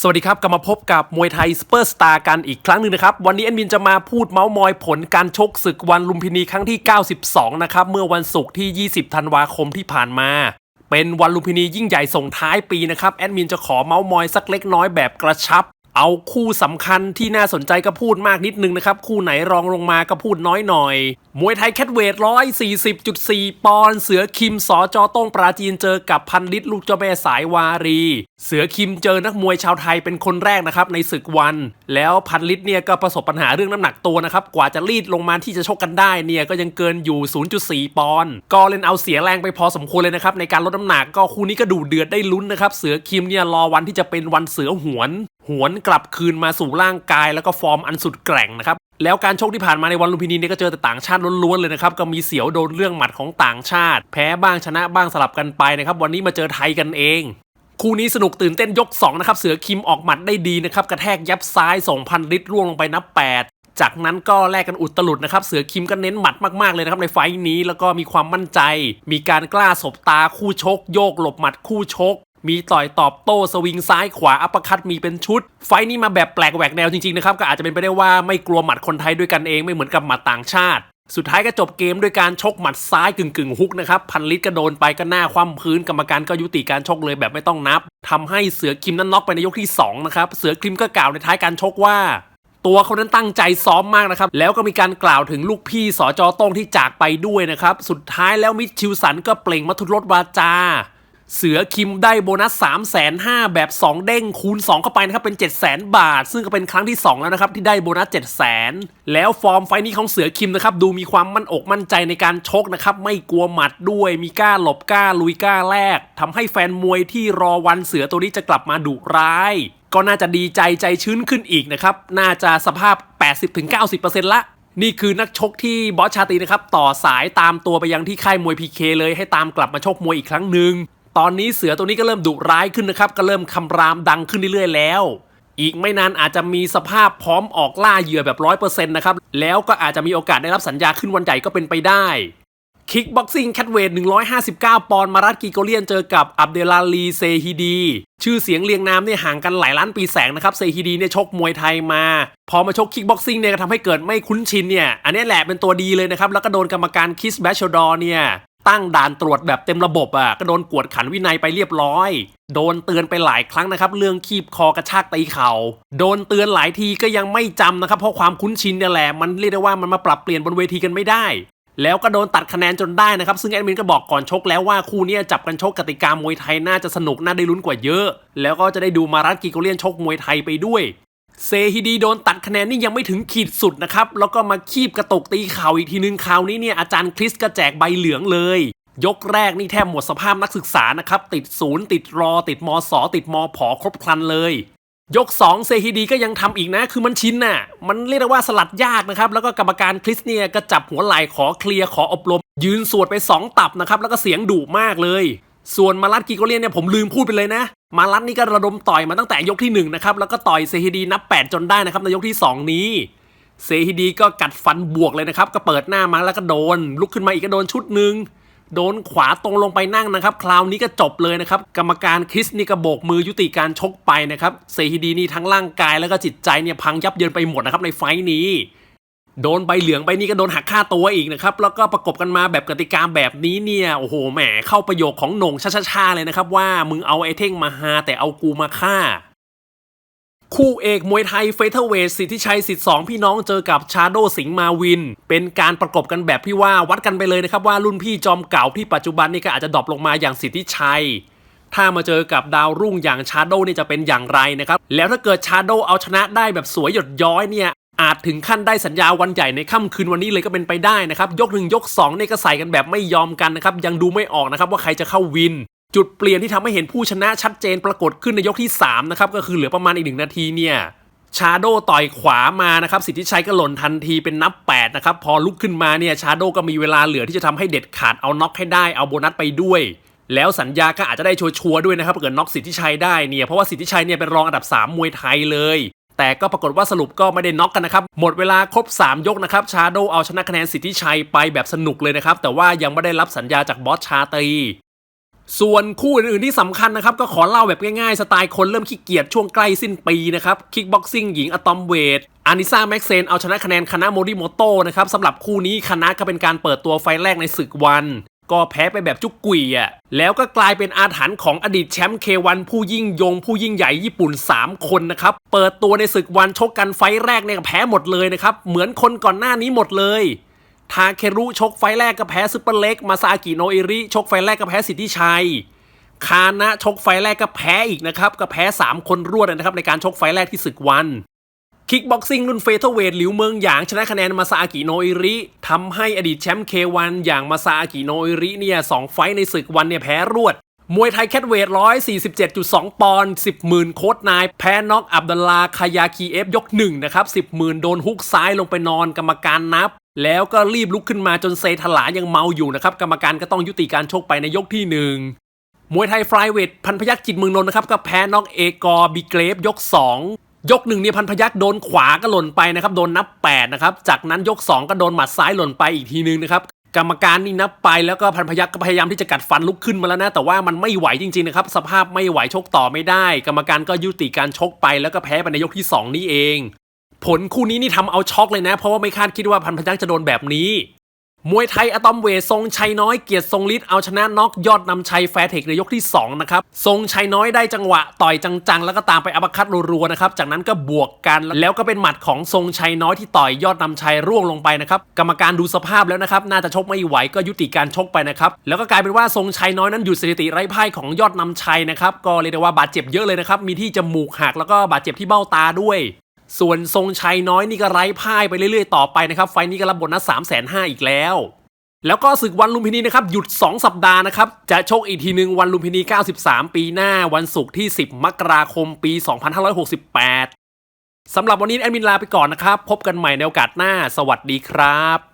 สวัสดีครับกลับมาพบกับมวยไทยสเปอร์สตาร์กันอีกครั้งหนึ่งนะครับ วันนี้แอดมินจะมาพูดเมาส์มอยผลการชกศึกวันลุมพินีครั้งที่ 92 นะครับ เมื่อวันศุกร์ที่ 20 ธันวาคมที่ผ่านมา เป็นวันลุมพินียิ่งใหญ่ส่งท้ายปีนะครับ แอดมินจะขอเมาส์มอยสักเล็กน้อยแบบกระชับ เอาคู่สำคัญที่น่าสนใจก็พูดมากนิดนึงนะครับ คู่ไหนรองลงมาก็พูดน้อยหน่อย มวยไทยแคทเวท140.4ปอนด์เสือคิมสอจอต้งปราจีนเจอกับพันลิตรลูกเจ้าแม่สายวารี เสือคิมเจอนักมวยชาวไทยเป็นคนแรกนะครับในศึกวัน แล้วพันลิตรเนี่ยก็ประสบปัญหาเรื่องน้ำหนักตัวนะครับกว่าจะรีดลงมาที่จะชกกันได้เนี่ยก็ยังเกินอยู่ 0.4 ปอนด์ก็เล่นเอาเสียแรงไปพอสมควรเลยนะครับในการลดน้ำหนักก็คู่นี้ก็ดูเดือดได้ลุ้นนะครับเสือคิมเนี่ยรอวันที่จะเป็นวันเสือหวนหวนกลับคืนมาสู่ร่างกายแล้วก็ฟอร์มอันสุดแกร่งนะครับแล้วการชกที่ผ่านมาในวันลุมพินีเนี่ยก็เจอแต่ต่างชาติล้วนๆเลยนะครับก็มีเสียวโดนเรื่องหมัดของต่างชาติ แพ้บ้างชนะบ้างสลับกันไปนะครับวันนี้มาเจอไทยกันเองคู่นี้สนุกตื่นเต้นยก2นะครับเสือคิมออกหมัดได้ดีนะครับกระแทกยับซ้ายส่งพันลิตรร่วงลงไปนับ 8จากนั้นก็แลกกันอุดตลุดนะครับเสือคิมก็เน้นหมัดมากๆเลยนะครับในไฟท์นี้แล้วก็มีความมั่นใจ มีการกล้าสบตาคู่ชก โยกหลบหมัดคู่ชก มีต่อยตอบโต้สวิงซ้ายขวาอัปปคัตมีเป็นชุด ไฟนี้มาแบบแปลกแหวกแนวจริงๆนะครับก็อาจจะเป็นไปได้ว่าไม่กลัวหมัดคนไทยด้วยกันเองไม่เหมือนกับหมัดต่างชาติ สุดท้ายก็จบเกมด้วยการชกหมัดซ้ายกึ่งกึ่งๆฮุกนะครับพันลิตรก็โดนไปก็หน้าคว่ำพื้นกรรมการก็ยุติการชกเลยแบบไม่ต้องนับทำให้เสือคิมนั้นน็อกไปในยกที่สองนะครับเสือคิมก็กล่าวในท้ายการชกว่าตัวเขานั้นตั้งใจซ้อมมากนะครับ แล้วก็มีการกล่าวถึงลูกพี่สอจอโต้งที่จากไปด้วยนะครับ สุดท้ายแล้วมิชชิวสันก็เปล่งมัทุรสวาจา เสือคิมได้โบนัส3 5 0 0 0แบบ 2 เด้งคูณ 2 เข้าไปนะครับ เป็น 7 0 0 0 0 บาท ซึ่งก็เป็นครั้งที่ 2 แล้วนะครับ ที่ได้โบนัส 7 0 0 0 0 แล้วฟอร์มไฟล์นี้ของเสือคิมนะครับ ดูมีความมั่นอกมั่นใจในการชกนะครับ ไม่กลัวหมัดด้วยมีกล้าหลบกล้าลุยกล้าแลกทำให้แฟนมวยที่รอวันเสือตัวนี้จะกลับมาดุร้าย ก็น่าจะดีใจใจชื้นขึ้นอีกนะครับน่าจะสภาพ 80-90%ละนี่คือนักชกที่บอสชาตรีนะครับ ต่อสายตามตัวไปยังที่ค่ายมวยพีเคเลยให้ตามกลับมาชกมวยอีกครั้งหนึ่ง ตอนนี้เสือตัวนี้ก็เริ่มดุร้ายขึ้นนะครับ ก็เริ่มคำรามดังขึ้นเรื่อยๆแล้ว อีกไม่นานอาจจะมีสภาพพร้อมออกล่าเหยื่อแบบร้อยเปอร์เซ็นต์นะครับ แล้วก็อาจจะมีโอกาสได้รับสัญญาขึ้นวันใหญ่ก็เป็นไปได้คิกบ็อกซิ่งแคทเวท159 ปอนด์มารัตกีโกเลียนเจอกับอับเดลาลีเซฮิดี ชื่อเสียงเรียงนามเนี่ยห่างกันหลายล้านปีแสงนะครับ เซฮิดีเนี่ยชกมวยไทยมา พอมาชกคิกบ็อกซิ่งเนี่ยก็ทำให้เกิดไม่คุ้นชินเนี่ย อันนี้แหละเป็นตัวดีเลยนะครับ แล้วก็โดนกรรมการคิสแบชดอร์เนี่ย ตั้งด่านตรวจแบบเต็มระบบอะก็โดนกวดขันวินัยไปเรียบร้อย โดนเตือนไปหลายครั้งนะครับ เรื่องคีบคอกระชากตีเข่าโดนเตือนหลายทีก็ยังไม่จำนะครับ เพราะความคุ้นชินเนี่ยแหละมันเรียกได้ว่ามันมาปรับเปลี่ยนบนเวทีกันไม่ได้ แล้วก็โดนตัดคะแนนจนได้นะครับ ซึ่งแอดมินก็บอกก่อนชกแล้วว่าคู่นี้จับกันชกกติกามวยไทยน่าจะสนุกน่าได้ลุ้นกว่าเยอะ แล้วก็จะได้ดูมารัตกิโกเลียนชกมวยไทยไปด้วย เซฮิดีโดนตัดคะแนนนี่ยังไม่ถึงขีดสุดนะครับ แล้วก็มาคีบกระตกตีเข่าอีกทีนึงคราวนี้เนี่ยอาจารย์คริสก็แจกใบเหลืองเลย ยกแรกนี่แทบหมดสภาพนักศึกษานะครับ ติดศูนย์ติดรอ ติดมสอติดมผอครบครันเลยยก 2 เซฮิดีก็ยังทำอีกนะ คือมันชินน่ะ มันเรียกได้ว่าสลัดยากนะครับ แล้วก็กรรมการคริสเนี่ยก็จับหัวไหล่ขอเคลียร์ขออบรม ยืนสวดไป 2 ตับนะครับ แล้วก็เสียงดุมากเลย ส่วนมารัตกิโกเลียนเนี่ยผมลืมพูดไปเลยนะ มารัตนี่ก็ระดมต่อยมาตั้งแต่ยกที่1นะครับแล้วก็ต่อยเซฮิดีนับ 8 จนได้นะครับในยกที่ 2 นี้เซฮิดีก็กัดฟันบวกเลยนะครับก็เปิดหน้ามาแล้วก็โดน ลุกขึ้นมาอีกก็โดนชุดหนึ่งโดนขวาตรงลงไปนั่งนะครับ คราวนี้ก็จบเลยนะครับ กรรมการคริสนี่ก็โบกมือยุติการชกไปนะครับเซฮิดีนี่ทั้งร่างกายแล้วก็จิตใจเนี่ยพังยับเยินไปหมดนะครับในไฟท์นี้ โดนใบเหลืองไปนี่ก็โดนหักค่าตัวอีกนะครับ แล้วก็ประกบกันมาแบบกติกาแบบนี้เนี่ย โอ้โห แหม เข้าประโยคของหน่งช้าๆเลยนะครับ ว่ามึงเอาไอ้เท่งมาหาแต่เอากูมาฆ่า คู่เอกมวยไทยเฟเธอร์เวทสิทธิชัยสิทธิ์สองพี่น้องเจอกับชาโดสิงห์มาวิน เป็นการประกบกันแบบที่ว่าวัดกันไปเลยนะครับว่ารุ่นพี่จอมเก่าที่ปัจจุบันนี่ก็อาจจะดรอปลงมาอย่างสิทธิชัยถ้ามาเจอกับดาวรุ่งอย่างชาโดนี่จะเป็นอย่างไรนะครับ แล้วถ้าเกิดชาโดเอาชนะได้แบบสวยหยดย้อยเนี่ย อาจถึงขั้นได้สัญญาวันใหญ่ในค่ำคืนวันนี้เลยก็เป็นไปได้นะครับ ยกหนึ่งยกสองเนี่ยก็ใส่กันแบบไม่ยอมกันนะครับ ยังดูไม่ออกนะครับว่าใครจะเข้าวิน จุดเปลี่ยนที่ทำให้เห็นผู้ชนะชัดเจนปรากฏขึ้นในยกที่3นะครับก็คือเหลือประมาณอีกหนึ่งนาทีเนี่ยชาโดต่อยขวามานะครับสิทธิชัยก็หล่นทันทีเป็นนับ8นะครับพอลุกขึ้นมาเนี่ยชาโดก็มีเวลาเหลือที่จะทำให้เด็ดขาดเอาน็อกให้ได้เอาโบนัสไปด้วยแล้วสัญญาก็อาจจะได้ชัวร์ด้วยนะครับเกิดน็อกสิทธิชัยได้เนี่ยเพราะว่าสิทธิชัยเนี่ยเป็นรองอันดับ 3 มวยไทยเลย แต่ก็ปรากฏว่าสรุปก็ไม่ได้น็อกกันนะครับ หมดเวลาครบ 3 ยกนะครับ ชาโดเอาชนะคะแนนสิทธิชัยไปแบบสนุกเลยนะครับ แต่ว่ายังไม่ได้รับสัญญาจากบอสชาตรีส่วนคู่อื่นๆที่สำคัญนะครับ ก็ขอเล่าแบบง่ายๆ สไตล์คนเริ่มขี้เกียจช่วงใกล้สิ้นปีนะครับ คิกบ็อกซิ่งหญิงอะตอมเวทอานิซาแม็กเซนเอาชนะคะแนนคณะโมดิโมโต้นะครับสำหรับคู่นี้คณะก็เป็นการเปิดตัวไฟแรกในศึกวัน ก็แพ้ไปแบบจุกกุยอะแล้วก็กลายเป็นอาถรรพ์ของอดีตแชมป์เควันผู้ยิ่งยงผู้ยิ่งใหญ่ญี่ปุ่น 3 คนนะครับเปิดตัวในศึกวันชกกันไฟล์แรกเนี่ยก็แพ้หมดเลยนะครับเหมือนคนก่อนหน้านี้หมดเลยทาเครุชกไฟล์แรกก็แพ้ซุปเปอร์เล็กมาซากิโนเอริชกไฟล์แรกก็แพ้สิทธิชัยคานะชกไฟล์แรกก็แพ้อีกนะครับก็แพ้ 3 คนรวดเลยนะครับในการชกไฟล์แรกที่ศึกวัน คิกบ็อกซิ่งรุ่นเฟเธอร์เวทหลิวเมืองหยางชนะคะแนนมาซาอากิโนอิริทำให้อดีตแชมป์เควันอย่างมาซาอากิโนอิริเนี่ยสองไฟในศึกวันเนี่ยแพ้รวด มวยไทยแคทเวท 147.2 ปอนด์10 หมื่นโค้ดนาย แพ้น็อกอับดุลลาคายาคีเอฟยกหนึ่งนะครับ 10 หมื่นโดนฮุกซ้ายลงไปนอนกรรมการนับ แล้วก็รีบลุกขึ้นมาจนเซถลายังเมาอยู่นะครับกรรมการก็ต้องยุติการชกไปในยกที่หนึ่งมวยไทยฟลายเวทพันพยักจิตเมืองนนท์นะครับก็แพ้น็อกเอกอร์บีเกรฟยก 2 ยกหนึ่งเนี่ยพันพยักโดนขวาก็หล่นไปนะครับโดนนับ8นะครับจากนั้นยก 2 ก็โดนหมัดซ้ายหล่นไปอีกทีนึงนะครับกรรมการนี่นับไปแล้วก็พันพยักก็พยายามที่จะกัดฟันลุกขึ้นมาแล้วนะ แต่ว่ามันไม่ไหวจริงๆนะครับ สภาพไม่ไหวชกต่อไม่ได้ กรรมการก็ยุติการชกไปแล้วก็แพ้ไปในยกที่ 2 นี้เอง ผลคู่นี้นี่ทำเอาช็อกเลยนะ เพราะว่าไม่คาดคิดว่าพันพยักจะโดนแบบนี้ มวยไทยอะตอมเวททรงชัยน้อยเกียรติทรงฤทธิ์เอาชนะน็อกยอดนำชัยแฟร์เทคในยกที่ 2 นะครับ ทรงชัยน้อยได้จังหวะ ต่อยจังๆ แล้วก็ตามไปอัปคัตรัวๆนะครับ จากนั้นก็บวกกันแล้วก็เป็นหมัดของทรงชัยน้อยที่ต่อยยอดนำชัยร่วงลงไปนะครับ กรรมการดูสภาพแล้วนะครับ น่าจะชกไม่ไหวก็ยุติการชกไปนะครับ แล้วก็กลายเป็นว่าทรงชัยน้อยนั้นหยุดสถิติไร้พ่ายของยอดนำชัยนะครับก็เรียกได้ว่าบาดเจ็บเยอะเลยนะครับมีที่จมูกหักแล้วก็บาดเจ็บที่เบ้าตาด้วย ส่วนทรงชัยน้อยนี่ก็ไร้พ่ายไปเรื่อยๆต่อไปนะครับ ไฟนี้ก็รับบทนัสามแสนห้าอีกแล้ว แล้วก็ศึกวันลุมพินีนะครับหยุด 2 สัปดาห์นะครับ จะชกอีกทีหนึ่งวันลุมพินี 93 ปีหน้าวันศุกร์ที่ 10 มกราคมปี 2568สำหรับวันนี้แอดมินลาไปก่อนนะครับ พบกันใหม่ในโอกาสหน้า สวัสดีครับ